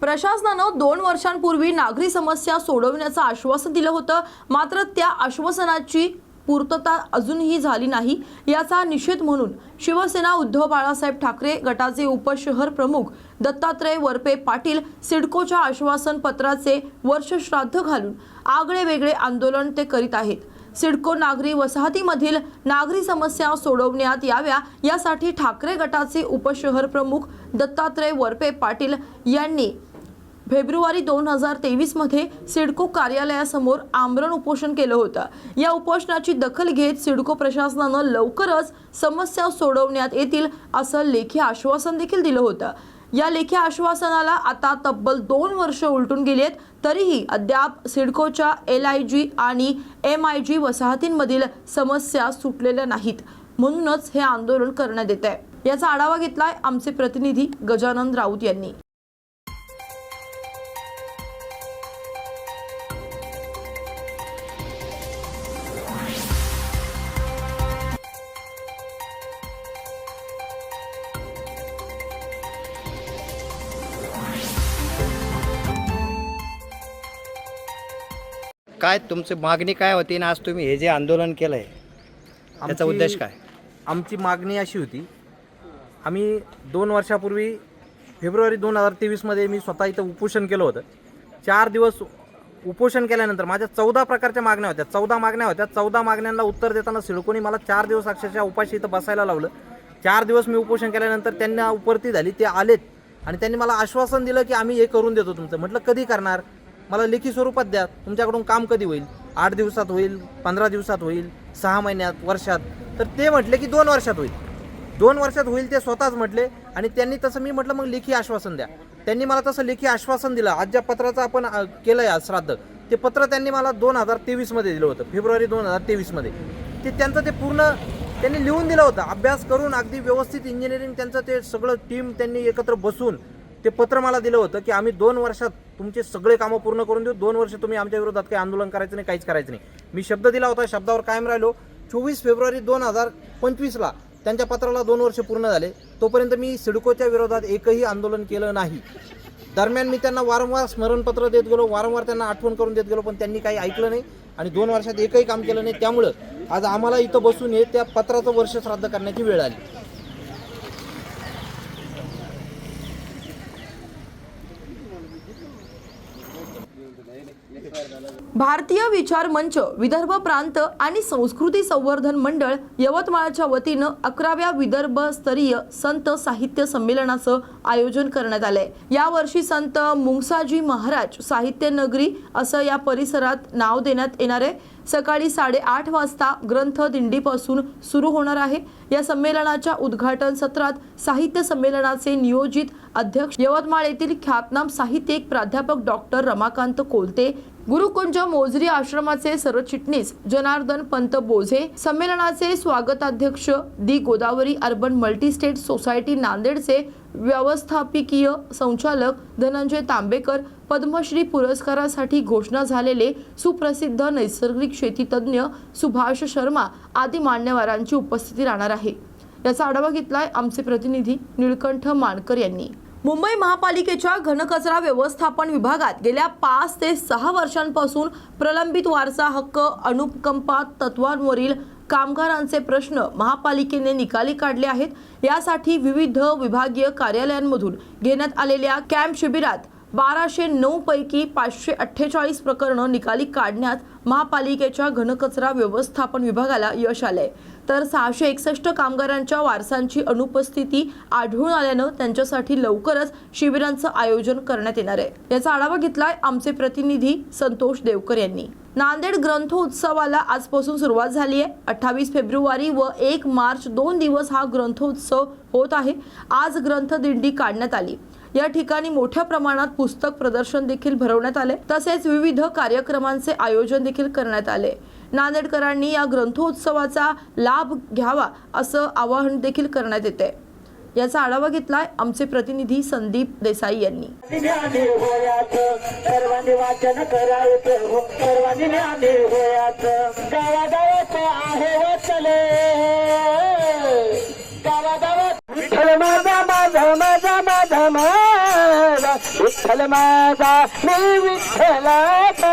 प्रशासनानं दोन वर्षांपूर्वी नागरी समस्या सोडवण्याचं आश्वासन दिलं होतं. मात्र त्या आश्वासनाची पूर्तता अजूनही झाली नाही याचा निषेध म्हणून शिवसेना उद्धव बाळासाहेब ठाकरे गटाचे उपशहर प्रमुख दत्तात्रय वरपे पाटील सिडकोच्या आश्वासन पत्राचे वर्षश्राद्ध घालून आगळे वेगळे आंदोलन ते करीत आहेत. सिडको नागरी वसाहतीमधील नागरी समस्या सोडवण्यात याव्या यासाठी ठाकरे गटाचे उपशहर प्रमुख दत्तात्रय वरपे पाटील यांनी फेब्रुवारी दोन हजार तेवीसमध्ये सिडको कार्यालयासमोर आमरण उपोषण केलं होतं. या उपोषणाची दखल घेत सिडको प्रशासनानं लवकरच समस्या सोडवण्यात येतील असं लेखी आश्वासन देखील दिलं होतं. या लेखी आश्वासनाला आता तब्बल दोन वर्ष उलटून गेली आहेत तरीही अद्याप सिडकोच्या एल आय जी आणि एम आय जी वसाहतींमधील समस्या सुटलेल्या नाहीत. म्हणूनच हे आंदोलन करण्यात येत आहे याचा आढावा घेतलाय आमचे प्रतिनिधी गजानन राऊत यांनी. काय तुमची मागणी काय होती आणि आज तुम्ही हे जे आंदोलन केलंय त्याचा आमची- उद्देश काय? आमची मागणी अशी होती आम्ही दोन वर्षापूर्वी फेब्रुवारी दोन हजार तेवीसमध्ये मी स्वतः इथं उपोषण केलं होतं. चार दिवस उपोषण केल्यानंतर माझ्या चौदा प्रकारच्या मागण्या होत्या. चौदा मागण्या होत्या. चौदा मागण्यांना उत्तर देताना सिडकोनी मला चार दिवस अक्षरशः उपाशी इथं बसायला लावलं. चार दिवस मी उपोषण केल्यानंतर त्यांना उपरती झाली ते आलेत. आणि त्यांनी मला आश्वासन दिलं की आम्ही हे करून देतो तुमचं. म्हटलं कधी करणार? मला लेखी स्वरूपात द्या. तुमच्याकडून काम कधी होईल? आठ दिवसात होईल पंधरा दिवसात होईल सहा महिन्यात वर्षात? तर ते म्हटले की दोन वर्षात होईल. दोन वर्षात होईल ते स्वतःच म्हटले आणि त्यांनी तसं मी म्हटलं मग लेखी आश्वासन द्या. त्यांनी मला तसं लेखी आश्वासन दिलं. आज ज्या पत्राचं आपण केलं आहे श्राद्ध ते पत्र त्यांनी मला दोन हजार तेवीसमध्ये दिलं होतं. फेब्रुवारी दोन हजार तेवीसमध्ये ते त्यांचं ते पूर्ण त्यांनी लिहून दिलं होतं. अभ्यास करून अगदी व्यवस्थित इंजिनिअरिंग त्यांचं ते सगळं टीम त्यांनी एकत्र बसून ते पत्र मला दिलं होतं की आम्ही दोन वर्षात तुमचे सगळे कामं पूर्ण करून देऊ. दोन वर्ष तुम्ही आमच्या विरोधात काही आंदोलन करायचं नाही काहीच करायचं नाही. मी शब्द दिला होता शब्दावर कायम राहिलो. चोवीस फेब्रुवारी दोन हजार पंचवीसला त्यांच्या पत्राला दोन वर्ष पूर्ण झाले. तोपर्यंत मी सिडकोच्या विरोधात एकही आंदोलन केलं नाही. दरम्यान मी त्यांना वारंवार स्मरणपत्र देत गेलो वारंवार त्यांना आठवण करून देत गेलो पण त्यांनी काही ऐकलं नाही आणि दोन वर्षात एकही काम केलं नाही. त्यामुळं आज आम्हाला इथं बसून हे त्या पत्राचं वर्ष श्राद्ध करण्याची वेळ आली. भारतीय विचार मंच विदर्भ प्रांत आणि संस्कृती संवर्धन मंडळ यवतमाळच्या वतीनं अकराव्या विदर्भ स्तरीय संत साहित्य संमेलनाचं आयोजन करण्यात आलंय. यावर्षी संत मुंगसाजी महाराज साहित्य नगरी असं या परिसरात नाव देण्यात येणार आहे. सकाळी साडेआठ वाजता ग्रंथ दिंडीपासून सुरू होणार आहे. या संमेलनाच्या उद्घाटन सत्रात साहित्य संमेलनाचे नियोजित अध्यक्ष यवतमाळ येथील ख्यातनाम साहित्यिक प्राध्यापक डॉक्टर रमाकांत कोलते गुरुकुंज मोजरी आश्रमाचे सरचिटणीस जनार्दन पंत बोझे संमेलनाचे स्वागताध्यक्ष the Godavari urban multistate society नांदेडचे व्यवस्थापकीय संचालक धनंजय तांबेकर पद्मश्री पुरस्कारासाठी घोषणा झालेले सुप्रसिद्ध नैसर्गिक शेतीतज्ञ सुभाष शर्मा आदी मान्यवरांची उपस्थिती राहणार आहे. याचा आढावा घेतलाय आमचे प्रतिनिधी निळकंठ मानकर यांनी. मुंबई महापालिकेच्या घनकचरा व्यवस्थापन विभागात गेल्या पाच ते सहा वर्षांपासून प्रलंबित वारसा हक्क अनुकंपा तत्वांवरील कामगारांचे प्रश्न महापालिकेने निकाली काढले आहेत. यासाठी विविध विभागीय कार्यालयांमधून घेण्यात आलेल्या कॅम्प शिबिरात बाराशे नऊ पैकी पाचशे अठ्ठेचाळीस प्रकरणं निकाली काढण्यात महापालिकेच्या घनकचरा व्यवस्थापन विभागाला यश आलंय. तर सहाशे एकसष्ट कामगारांच्या वारसांची अनुपस्थिती आढळून आल्यानं त्यांच्यासाठी लवकरच शिबिरांचं आयोजन करण्यात येणार आहे. याचा आढावा घेतलाय आमचे प्रतिनिधी संतोष देवकर यांनी. नांदेड ग्रंथोत्सवाला आजपासून सुरुवात झाली आहे. अठ्ठावीस फेब्रुवारी व एक मार्च दोन दिवस हा ग्रंथोत्सव होत आहे. आज ग्रंथदिंडी काढण्यात आली. या ठिकाणी मोठ्या प्रमाणात पुस्तक प्रदर्शन देखील भरवण्यात आले तसेच विविध कार्यक्रमांचे आयोजन देखील करण्यात आले नांदेडकरांनी या ग्रंथोत्सवाचा लाभ घ्यावा असं आवाहन देखील करण्यात येते. याचा आढावा घेतलाय आमचे प्रतिनिधी संदीप देसाई यांनी. हो. विठ्ठल माझा माझा माझा विठ्ठल माझा मी विठ्ठलाचा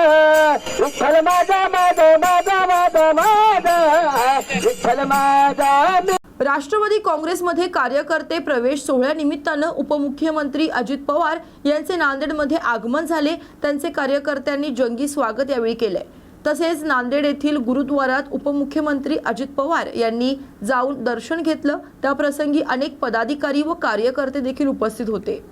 विठ्ठल माझा माझा माझा माझा माझा. विठ्ठल माझा राष्ट्रवादी काँग्रेसमध्ये कार्यकर्ते प्रवेश सोहळ्यानिमित्तानं उपमुख्यमंत्री अजित पवार यांचे नांदेडमध्ये आगमन झाले. त्यांचे कार्यकर्त्यांनी जंगी स्वागत यावेळी केले तसेच नांदेड येथील गुरुद्वारात उपमुख्यमंत्री अजित पवार यांनी जाऊन दर्शन घेतलं. त्याप्रसंगी अनेक पदाधिकारी व कार्यकर्ते देखील उपस्थित होते.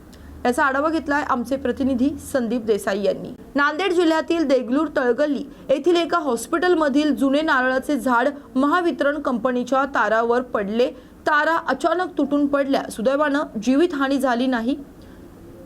याचा आढावा घेतला आहे आमचे प्रतिनिधी संदीप देसाई यांनी. नांदेड जिल्ह्यातील देगलूर तळगल्ली येथील एका हॉस्पिटलमधील जुने नारळाचे झाड महावितरण कंपनीच्या तारावर पडले. तारा अचानक तुटून पडल्या. सुदैवानं जीवितहानी झाली नाही.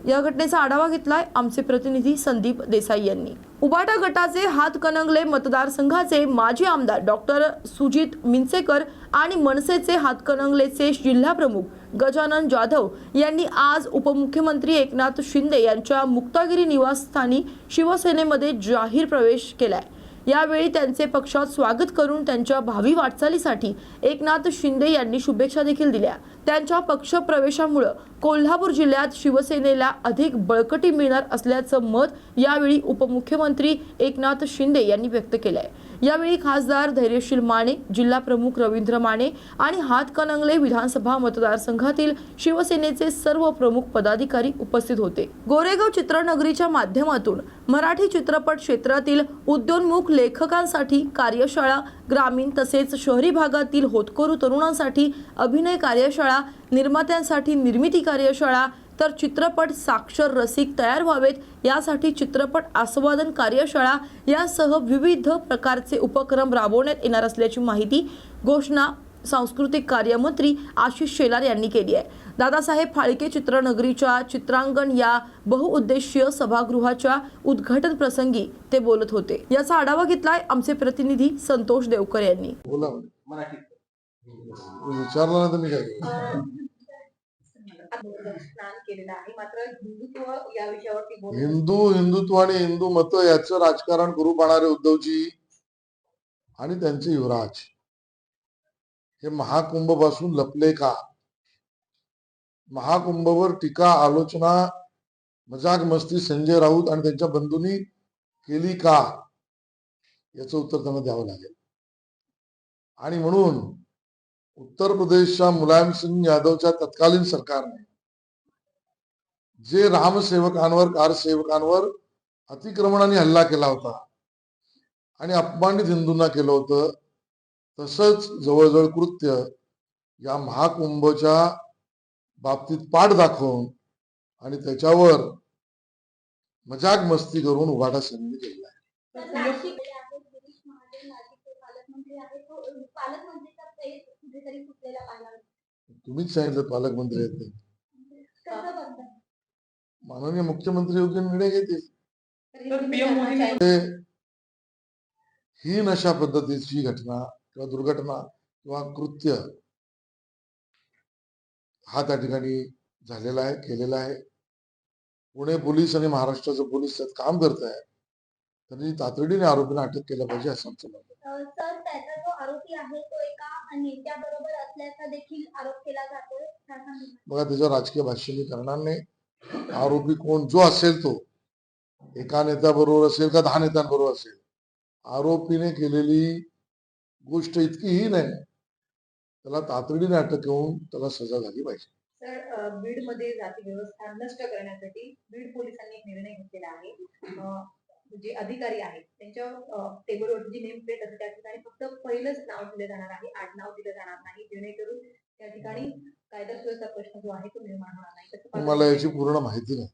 या घटनेचा आढावा घेतलाय आमचे प्रतिनिधी संदीप देसाई यांनी. उबाटा गटाचे हातकणंगले मतदारसंघाचे माजी आमदार डॉक्टर सुजित मिंचेकर आणि मनसेचे हातकणंगलेचे जिल्हा प्रमुख गजानन जाधव यांनी आज उपमुख्यमंत्री एकनाथ शिंदे यांच्या मुक्तागिरी निवासस्थानी शिवसेनेमध्ये जाहीर प्रवेश केलाय. यावेळी त्यांचे पक्षात स्वागत करून त्यांच्या भावी वाटचालीसाठी एकनाथ शिंदे यांनी शुभेच्छा देखील दिल्या. त्यांच्या पक्ष प्रवेशामुळं कोल्हापूर जिल्ह्यात शिवसेनेला अधिक बळकटी मिळणार असल्याचं मत यावेळी उपमुख्यमंत्री एकनाथ शिंदे यांनी व्यक्त केलंय. यावेळी खासदार धैर्यशील माने जिल्हा प्रमुख रवींद्र माने आणि हातकणंगले विधानसभा मतदारसंघातील शिवसेनेचे सर्व प्रमुख पदाधिकारी उपस्थित होते. गोरेगाव चित्रनगरीच्या माध्यमातून मराठी चित्रपट क्षेत्रातील उद्योन्मुख लेखकांसाठी कार्यशाळा ग्रामीण तसेच शहरी भागातील होतकरू तरुणांसाठी अभिनय कार्यशाळा निर्मात्यांसाठी निर्मिती कार्यशाळा तर चित्रपट साक्षर रसिक तयार व्हावेत यासाठी चित्रपट आस्वादन कार्यशाळा यासह विविध प्रकारचे उपक्रम राबवण्यात येणार असल्याची माहिती घोषणा सांस्कृतिक कार्यमंत्री आशिष शेलार यांनी केली आहे. दादासाहेब फाळके चित्रनगरीच्या चित्रांगण या बहुउद्देशीय सभागृहाच्या उद्घाटन प्रसंगी ते बोलत होते. याचा आढावा घेतलाय आमचे प्रतिनिधी संतोष देवकर यांनी. हिंदू हिंदुत्व आणि हिंदू मत याचं राजकारण करू पाहणारे उद्धवजी आणि त्यांचे युवराज. हे महाकुंभपासून लपले का? महाकुंभवर टीका आलोचना मजाक मस्ती संजय राऊत आणि त्यांच्या बंधूंनी केली का? याचं उत्तर त्यांना द्यावं लागेल. आणि म्हणून उत्तर प्रदेशच्या मुलायम सिंग यादवच्या तत्कालीन सरकारने जे रामसेवकांवर कारसेवकांवर अतिक्रमणाने हल्ला केला होता आणि अपमानित हिंदूंना केलं होतं तसंच जवळजवळ कृत्य या महाकुंभच्या बाबतीत पाठ दाखवून आणि त्याच्यावर मजाक मस्ती करून उघाडा संधी केला आहे. नाशिक आहेत गिरीश महाजन नाशिकचे पालकमंत्री आहेत. तो पालकमंत्रीचा पेच कुठेतरी फुटलेला पाहिला तुम्हीच सांगितलं पालकमंत्री आहेत ते. कसं बघता? माननीय मुख्यमंत्री योग्य निर्णय घेतील. तर ते हीन अशा पद्धतीची घटना किंवा दुर्घटना किंवा कृत्य हा त्या ठिकाणी झालेला आहे केलेला आहे. पुणे पोलीस आणि महाराष्ट्राचे पोलीस त्यात काम करत आहे. त्यांनी तातडीने आरोपींना अटक केलं पाहिजे असं आमचं मत आहे. सर त्याचा जो आरोपी आहे तो एका नेत्याबरोबर असल्याचा देखील आरोप केला जातोय. शासन बघा त्याचं राजकीय भाष्य मी करणार नाही. आरोपी कोण जो असेल तो. एका नेत्याबरोबर असेल का दहा नेत्यांबरोबर असेल. आरोपीने केलेली गोष्ट इतकी ही नाही. त्याला तातडीने अटक घेऊन त्याला सजा झाली पाहिजे सर बीडमध्ये जाती व्यवस्था नष्ट करण्यासाठी बीड पोलिसांनी एक निर्णय घेतलेला आहे जे अधिकारी आहेत त्यांच्या टेबलवरती जी नेम प्लेट असते त्या ठिकाणी फक्त पहिलंच नाव दिलं जाणार आहे आठ नाव दिलं जाणार नाही जेणेकरून त्या ठिकाणी कायदा सुव्यवस्था प्रश्न जो आहे तो निर्माण होणार नाही मला याची पूर्ण माहिती नाही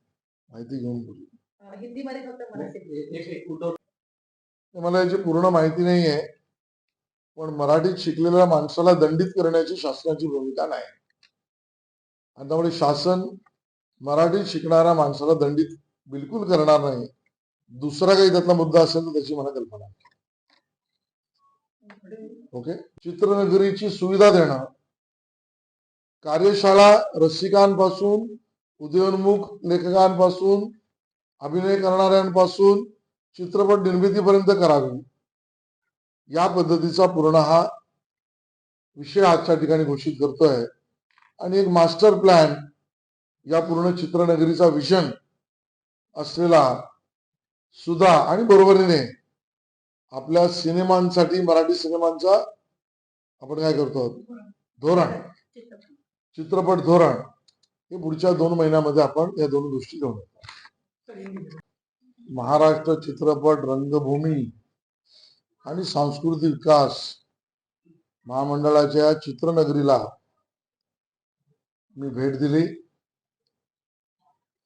माहिती घेऊन बोलू अं, हिंदीमध्ये फक्त मला याची पूर्ण माहिती नाही आहे पण मराठीत शिकलेल्या माणसाला दंडित करण्याची शासनाची भूमिका नाही. आणि त्यामुळे शासन मराठीत शिकणाऱ्या माणसाला दंडित बिलकुल करणार नाही. दुसरा काही त्यातला मुद्दा असेल तर त्याची मला कल्पना ओके चित्रनगरीची सुविधा देणं. कार्यशाळा रसिकांपासून उदयोन्मुख लेखकांपासून अभिनय करणाऱ्यांपासून चित्रपट निर्मितीपर्यंत करावी. या पद्धतीचा पूर्ण हा विषय आजच्या ठिकाणी घोषित करतोय. आणि एक मास्टर प्लॅन या पूर्ण चित्रनगरीचा विजन असलेला सुधा आणि बरोबरीने आपल्या सिनेमांसाठी मराठी सिनेमांचा आपण काय करतो? धोरण. चित्रपट धोरण. हे पुढच्या दोन महिन्यामध्ये आपण या दोन गोष्टी घेऊन महाराष्ट्र चित्रपट रंगभूमी. आणि सांस्कृतिक विकास महामंडळाच्या चित्रनगरीला मी भेट दिली.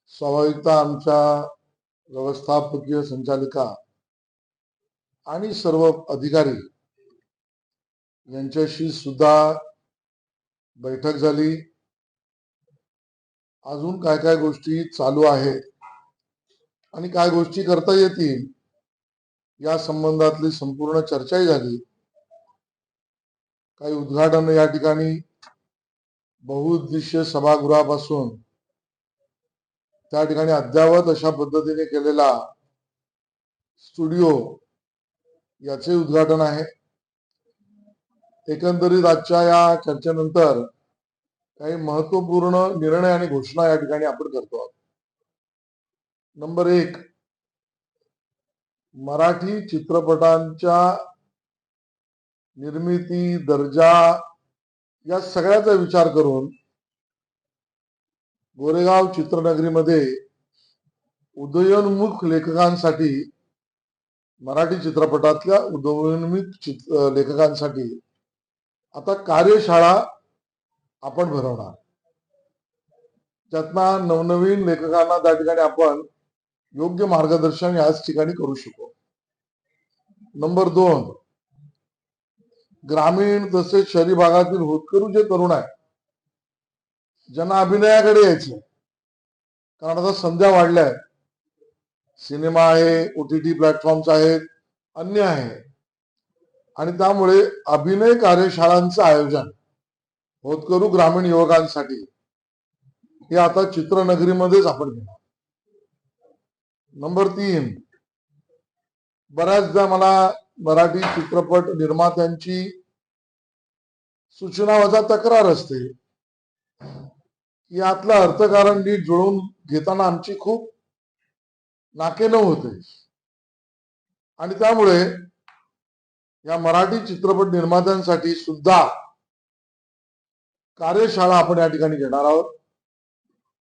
स्वाभाविकता आमच्या व्यवस्थापकीय संचालिका आणि सर्व अधिकारी यांच्याशी सुद्धा बैठक झाली. अजून काय काय गोष्टी चालू आहेत आणि काय गोष्टी करता येतील या संबंधातली संपूर्ण चर्चाही झाली. काही उद्घाटन या ठिकाणी बहुउद्देशीय सभागृहापासून त्या ठिकाणी अद्यावत अशा पद्धतीने केलेला स्टुडिओ याचे उद्घाटन आहे. एकंदरीत आजच्या या चर्चेनंतर काही महत्त्वपूर्ण निर्णय आणि घोषणा या ठिकाणी आपण करतो आहोत. नंबर एक मराठी चित्रपटांच्या निर्मिती दर्जा या सगळ्याचा विचार करून गोरेगाव चित्रनगरीमध्ये उदयोन्मुख लेखकांसाठी मराठी चित्रपटातल्या उदयोन्मुख चित लेखकांसाठी आता कार्यशाळा आपण भरवणार. त्यातनं नवनवीन लेखकांना त्या ठिकाणी आपण योग्य मार्गदर्शन याच ठिकाणी करू शकू. नंबर दोन. ग्रामीण तसेच शहरी भागातील होतकरू जे तरुण आहे ज्यांना अभिनयाकडे यायचे कारण आता संध्या वाढल्या आहेत सिनेमा आहे ओ टी टी प्लॅटफॉर्म्स आहेत अन्य आहे. आणि त्यामुळे अभिनय कार्यशाळांचं आयोजन होतकरू ग्रामीण युवकांसाठी हे आता चित्रनगरीमध्येच आपण घेणार. नंबर तीन. बऱ्याचदा मला मराठी चित्रपट निर्मात्यांची सूचना वजा तक्रार असते. की यातलं अर्थकारण नीट जुळवून घेताना आमची खूप नाकेनं होते. आणि त्यामुळे या मराठी चित्रपट निर्मात्यांसाठी सुद्धा कार्यशाळा आपण या ठिकाणी घेणार आहोत.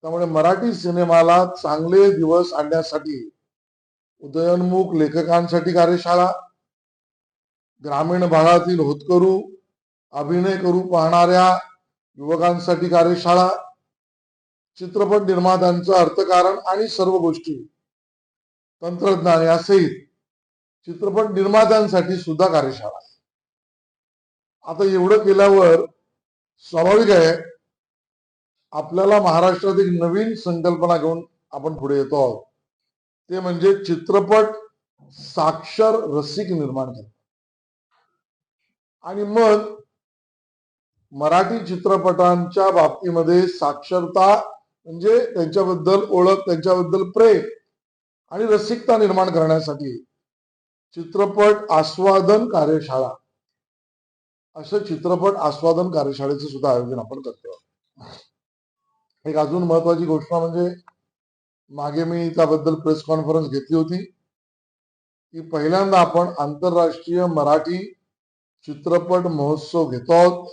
त्यामुळे मराठी सिनेमाला चांगले दिवस आणण्यासाठी उदयोन्मुख लेखकांसाठी कार्यशाळा ग्रामीण भागातील होतकरू अभिनय करू पाहणाऱ्या युवकांसाठी कार्यशाळा चित्रपट निर्मात्यांचं अर्थकारण आणि सर्व गोष्टी तंत्रज्ञान यासहित चित्रपट निर्मात्यांसाठी सुद्धा कार्यशाळा आता एवढं केल्यावर स्वाभाविक आहे आपल्याला महाराष्ट्रात एक नवीन संकल्पना घेऊन आपण पुढे येतो आहोत. ते म्हणजे चित्रपट साक्षर रसिक निर्माण करणे. आणि मग मराठी चित्रपटांच्या बाबतीमध्ये साक्षरता म्हणजे त्यांच्याबद्दल ओळख त्यांच्याबद्दल प्रेम आणि रसिकता निर्माण करण्यासाठी चित्रपट आस्वादन कार्यशाळा. असं चित्रपट आस्वादन कार्यशाळेचं सुद्धा आयोजन आपण करतो एक अजून महत्वाची घोषणा म्हणजे मागे मी त्याबद्दल प्रेस कॉन्फरन्स घेतली होती की पहिल्यांदा आपण आंतरराष्ट्रीय मराठी चित्रपट महोत्सव घेतो आहोत.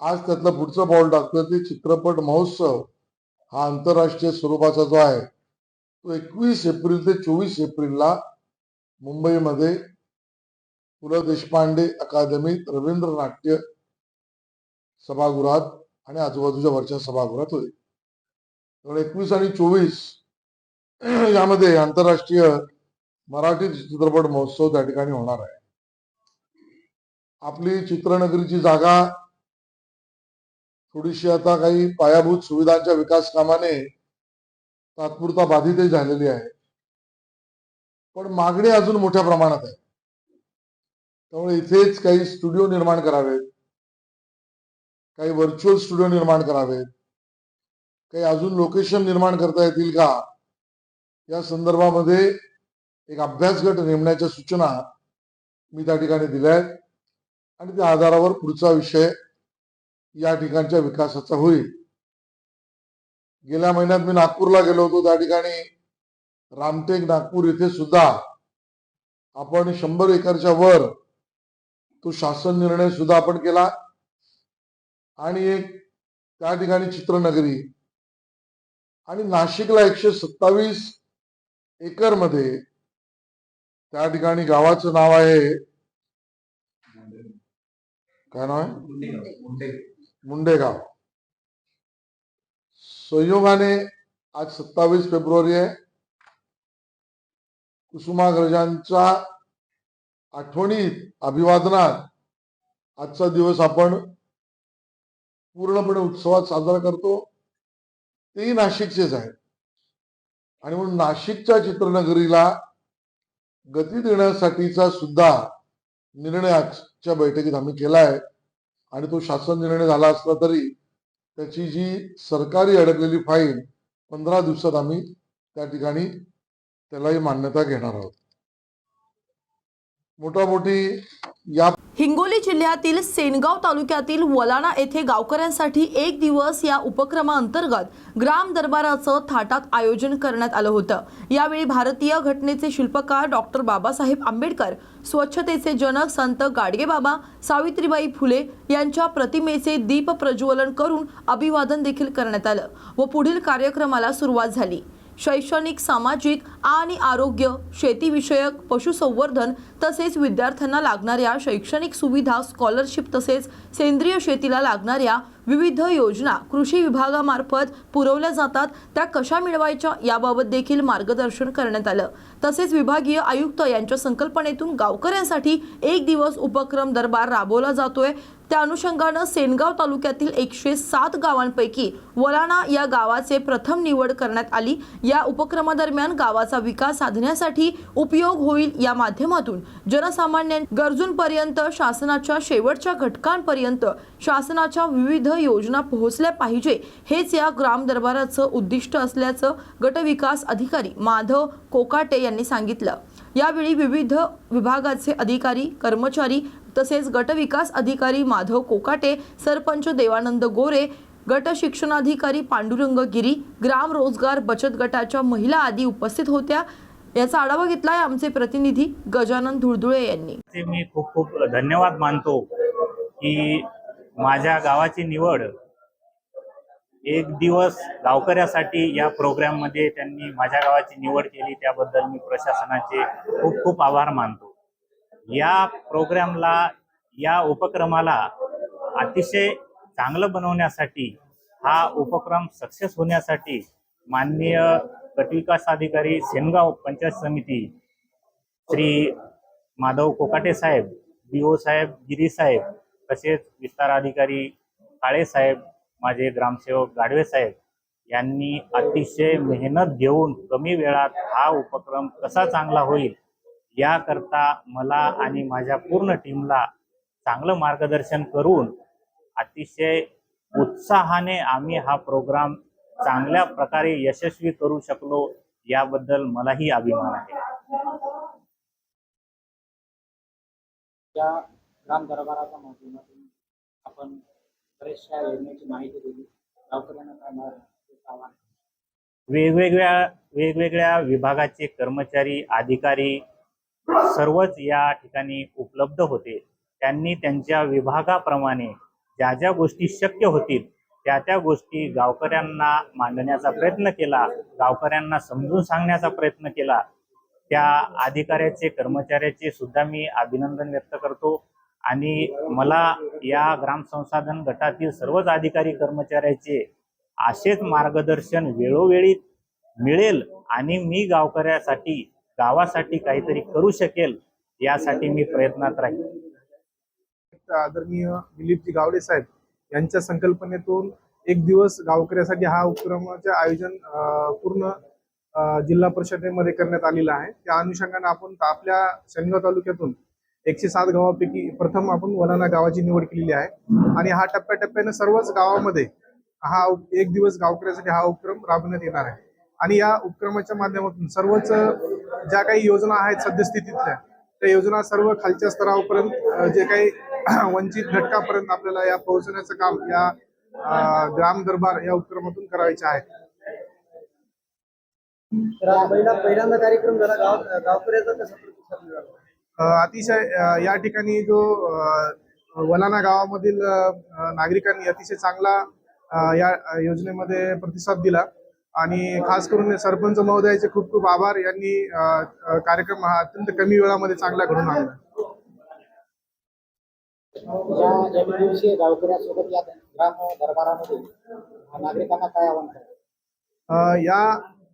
आज त्यातलं पुढचं पाऊल टाकतोय ते चित्रपट महोत्सव हा आंतरराष्ट्रीय स्वरूपाचा जो आहे तो एकवीस एप्रिल ते चोवीस एप्रिलला मुंबईमध्ये पु ल देशपांडे अकादमीत रवींद्र नाट्य सभागृहात आणि आजूबाजूच्या वरच्या सभागृहात होईल त्यामुळे एकवीस आणि चोवीस यामध्ये आंतरराष्ट्रीय मराठी चित्रपट महोत्सव त्या ठिकाणी होणार आहे. आपली चित्रनगरीची जागा थोडीशी आता काही पायाभूत सुविधांच्या विकास कामाने तात्पुरता बाधितही झालेली आहे. पण मागणी अजून मोठ्या प्रमाणात आहे त्यामुळे इथेच काही स्टुडिओ निर्माण करावेत. काही व्हर्च्युअल स्टुडिओ निर्माण करावेत. काही अजून लोकेशन निर्माण करता येतील का? या संदर्भामध्ये एक अभ्यास गट नेमण्याच्या सूचना मी त्या ठिकाणी दिल्या आहेत आणि त्या आधारावर पुढचा विषय या ठिकाणच्या विकासाचा होईल. गेल्या महिन्यात मी नागपूरला गेलो होतो. त्या ठिकाणी रामटेक नागपूर इथे सुद्धा आपण शंभर एकरच्या वर तो शासन निर्णय सुद्धा आपण केला. आणि एक त्या ठिकाणी चित्रनगरी. आणि नाशिकला एकशे सत्तावीस एकरमध्ये त्या ठिकाणी गावाचं नाव आहे. काय नाव आहे? मुंडेगाव. संयोगाने आज सत्तावीस फेब्रुवारी आहे. कुसुमाग्रजांच्या आठवणीत अभिवादनात आजचा दिवस आपण पूर्णपणे उत्सवात साजरा करतो. तेही नाशिकचेच आहेत. आणि म्हणून नाशिकच्या चित्रनगरीला गती देण्यासाठीचा सुद्धा निर्णय आजच्या बैठकीत आम्ही केलाय. आणि तो शासन निर्णय झाला असला तरी त्याची जी सरकारी अडकलेली फाईन पंधरा दिवसात आम्ही त्या ठिकाणी त्यालाही मान्यता घेणार आहोत. मोठामोठी या हिंगोली जिल्ह्यातील सेनगाव तालुक्यातील वलाणा येथे गावकऱ्यांसाठी एक दिवस या उपक्रमाअंतर्गत ग्राम दरबाराचं थाटात आयोजन करण्यात आलं होतं. यावेळी भारतीय घटनेचे शिल्पकार डॉक्टर बाबासाहेब आंबेडकर स्वच्छतेचे जनक संत गाडगेबाबा सावित्रीबाई फुले यांच्या प्रतिमेचे दीप प्रज्वलन करून अभिवादन देखील करण्यात आलं व पुढील कार्यक्रमाला सुरुवात झाली. शैक्षणिक सामाजिक आणि आरोग्य शेतीविषयक पशुसंवर्धन तसेच विद्यार्थ्यांना लागणाऱ्या शैक्षणिक सुविधा स्कॉलरशिप तसेच सेंद्रिय शेतीला लागणाऱ्या विविध योजना कृषी विभागामार्फत पुरवल्या जातात. त्या कशा मिळवायच्या याबाबत देखील मार्गदर्शन करण्यात आलं. तसेच विभागीय आयुक्त यांच्या संकल्पनेतून गावकऱ्यांसाठी एक दिवस उपक्रम दरबार राबवला जातोय. त्या अनुषंगानं सेनगाव तालुक्यातील एकशे सात गावांपैकी वलाणा या गावाचे प्रथम निवड करण्यात आली. या उपक्रमादरम्यान गावाचा विकास साधण्यासाठी उपयोग होईल या माध्यमातून जनसामान्यां गरजूंपर्यंत शासनाच्या शेवटच्या घटकांपर्यंत शासनाच्या विविध योजना पोहोचल्या पाहिजे हेच या ग्राम दरबाराचं उद्दिष्ट असल्याचं गटविकास अधिकारी माधव कोकाटे यांनी सांगितलं. यावेळी विविध विभागाचे अधिकारी कर्मचारी तसेच गटविकास अधिकारी माधव कोकाटे सरपंच देवानंद गोरे गट शिक्षणाधिकारी पांडुरंग गिरी ग्राम रोजगार बचत गटाच्या महिला आदी उपस्थित होत्या. याचा आढावा घेतलाय आमचे प्रतिनिधी गजानन धुळधुळे यांनी. ते मी खूप खूप धन्यवाद मानतो की माझ्या गावाची निवड एक दिवस गावकऱ्यासाठी या प्रोग्राममध्ये त्यांनी माझ्या गावाची निवड केली त्याबद्दल मी प्रशासनाचे खूप खूप आभार मानतो. या प्रोग्रामला या उपक्रमाला अतिशय चांगलं बनवण्यासाठी हा उपक्रम सक्सेस होण्यासाठी माननीय गटविकास अधिकारी सेनगाव पंचायत समिती श्री माधव कोकाटे साहेब बी ओ साहेब गिरी साहेब तसेच विस्तार अधिकारी काळे साहेब माझे ग्रामसेवक गाडवे साहेब यांनी अतिशय मेहनत घेऊन कमी वेळात हा उपक्रम कसा चांगला होईल याकरता मला आणि माझ्या पूर्ण टीमला चांगलं मार्गदर्शन करून अतिशय उत्साहाने आम्ही हा प्रोग्राम चांगल्या प्रकारे यशस्वी करू शकलो याबद्दल मलाही अभिमान आहे. या ग्राम दरबाराच्या माध्यमातून आपण बऱ्याचशा योजनेची माहिती दिली. गावकऱ्यांना काय वेगवेगळ्या वेगवेगळ्या विभागाचे कर्मचारी अधिकारी सर्वच या ठिकाणी उपलब्ध होते. त्यांनी त्यांच्या विभागाप्रमाणे ज्या ज्या गोष्टी शक्य होतील त्या त्या गोष्टी गावकऱ्यांना मांडण्याचा प्रयत्न केला गावकऱ्यांना समजून सांगण्याचा प्रयत्न केला. त्या अधिकाऱ्याचे कर्मचाऱ्याचे सुद्धा मी अभिनंदन व्यक्त करतो. आणि मला या ग्रामसंसाधन गटातील सर्वच अधिकारी कर्मचाऱ्याचे असेच मार्गदर्शन वेळोवेळी मिळेल आणि मी गावकऱ्यासाठी गावासाठी काहीतरी करू शकेल यासाठी मी प्रयत्नात राहील आदरणीय दिलीपजी गावडे साहेब यांच्या संकल्पनेतून एक दिवस गावकऱ्यासाठी हा उपक्रमाचे आयोजन पूर्ण जिल्हा परिषदेमध्ये करण्यात आलेलं आहे. त्या अनुषंगाने आपण आपल्या शनगाव तालुक्यातून एकशे सात गावापैकी प्रथम आपण वनाना गावाची निवड केलेली आहे. आणि हा टप्प्याटप्प्याने सर्वच गावामध्ये हा एक दिवस गावकऱ्यासाठी हा उपक्रम राबवण्यात येणार आहे. आणि या उपक्रमाच्या माध्यमातून सर्वच ज्या काही योजना आहेत सद्यस्थितीतल्या त्या योजना सर्व खालच्या स्तरापर्यंत जे काही वंचित घटकापर्यंत आपल्याला या पोहोचण्याचं काम या ग्राम दरबार या उपक्रमातून करायचे आहे. पहिल्यांदा कार्यक्रम झाला कसा अतिशय या ठिकाणी जो वलाना गावामधील नागरिकांनी अतिशय चांगला या योजनेमध्ये प्रतिसाद दिला. आणि खास करून सरपंच महोदयाचे खूप खूप आभार. यांनी कार्यक्रम हा अत्यंत कमी वेळामध्ये चांगला घडून आणला. या एकदिवसीय गावकऱ्यांसोबत या ग्राम दरबारामध्ये नागरिकांना काय आव्हान कराल या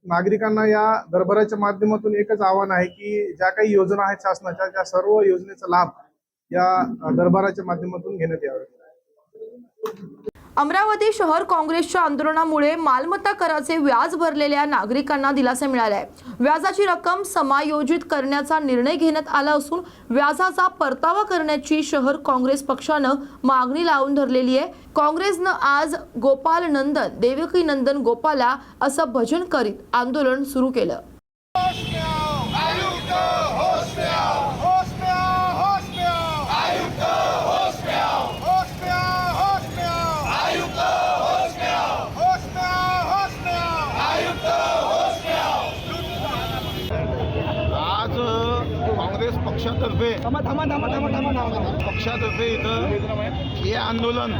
नागरिकांना या दरबाराच्या माध्यमातून एकच आव्हान आहे की ज्या काही योजना आहेत शासनाच्या त्या सर्व योजनेचा लाभ या दरबाराच्या माध्यमातून घेण्यात यावा. अमरावती शहर काँग्रेसच्या आंदोलनामुळे मालमत्ता कराचे व्याज भरलेल्या नागरिकांना दिलासा मिळाला आहे व्याजाची रक्कम समायोजित करण्याचा निर्णय घेण्यात आला असून व्याजाचा परतावा करण्याची शहर काँग्रेस पक्षानं मागणी लावून धरलेली आहे. काँग्रेसनं आज गोपाल नंदन देवकी नंदन गोपाला असं भजन करीत आंदोलन सुरू केलं. पक्षातर्फे इथं हे आंदोलन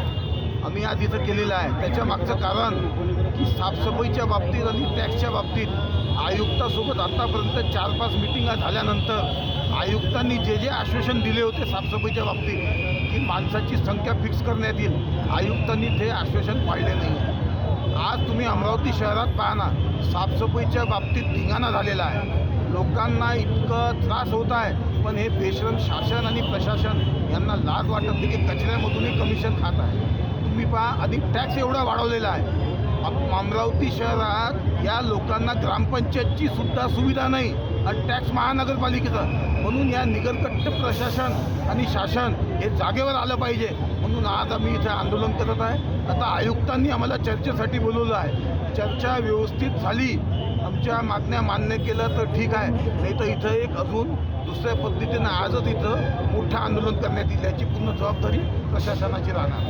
आम्ही आज इथं केलेलं आहे. त्याच्या मागचं कारण की साफसफाईच्या बाबतीत आणि टॅक्सच्या बाबतीत आयुक्तासोबत आतापर्यंत चार पाच मिटिंगा झाल्यानंतर आयुक्तांनी जे जे आश्वासन दिले होते साफसफाईच्या बाबतीत की माणसाची संख्या फिक्स करण्यात येईल आयुक्तांनी ते आश्वासन पाळले नाही. आज तुम्ही अमरावती शहरात पाहा ना साफसफाईच्या बाबतीत धिंगाणा झालेला आहे. लोकांना इतकं त्रास होत आहे. पण हे बेशरम शासन आणि प्रशासन यांना लाज वाटत नाही की कचऱ्यामधूनही कमिशन खात आहे. तुम्ही पहा अधिक टॅक्स एवढा वाढवलेला आहे. अमरावती शहरात या लोकांना ग्रामपंचायतची सुद्धा सुविधा नाही. आणि टॅक्स महानगरपालिकेचा. म्हणून या निगरकट्ट प्रशासन आणि शासन हे जागेवर आलं पाहिजे. म्हणून आज आम्ही इथे आंदोलन करत आहे. आता आयुक्तांनी आम्हाला चर्चेसाठी बोलवलं आहे. चर्चा व्यवस्थित झाली. आमच्या मागण्या मान्य केलं तर ठीक आहे. नाही तर इथं एक अजून दुसऱ्या पद्धतीनं आजच इथं मोठं आंदोलन करण्यात येईल याची पूर्ण जबाबदारी प्रशासनाची राहणार.